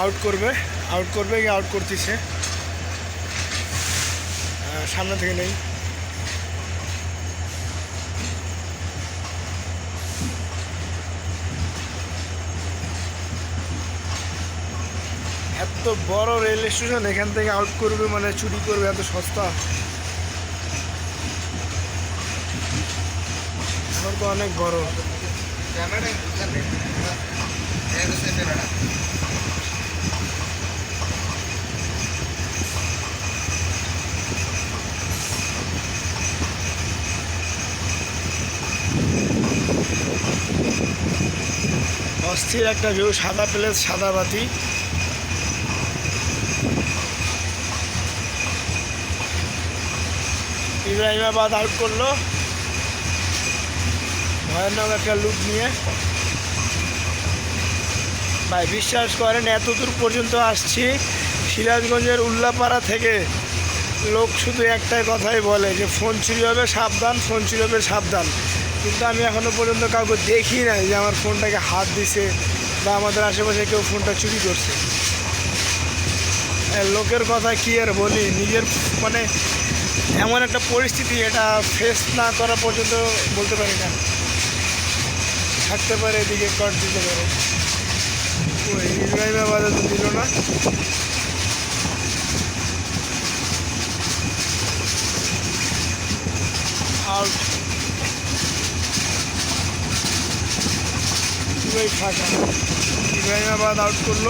Out করবে out করবে কি আউট করতেছে। সামনে থেকে নেই। এত বড় রেল স্টেশন এখান থেকে আউট করবে মানে চুরি করবে, এত সস্তা। তো অনেক বড়। অস্থির একটা ভিউ সাদা প্লেস সাদা বাতি। ইব্রাহিমাবাদ আউট করল। ভয়ানক একটা লুক নিয়ে। ভাই, বিশ্বাস করেন এত দূর পর্যন্ত আসছি, সিরাজগঞ্জের উল্লাপাড়া থেকে। লোক শুধু একটাই কথাই বলে যে, ফোন চুরি হবে, সাবধান, ফোন চুরি হবে, সাবধান। কিন্তু আমি এখনও পর্যন্ত কাউকে দেখি নাই যে আমার ফোনটাকে হাত দিছে বা আমাদের আশেপাশে কেউ ফোনটা চুরি করছে। লোকের কথা কি আর বলি? নিজের মানে এমন একটা পরিস্থিতি এটা ফেস না করা পর্যন্ত বলতে পারি না। থাকতে পারে, এদিকে কট দিতে পারে। ওই ইব্রাহিমাবাদে তো দিল না। আউট ইব্রাহিমাবাদ আউট করল।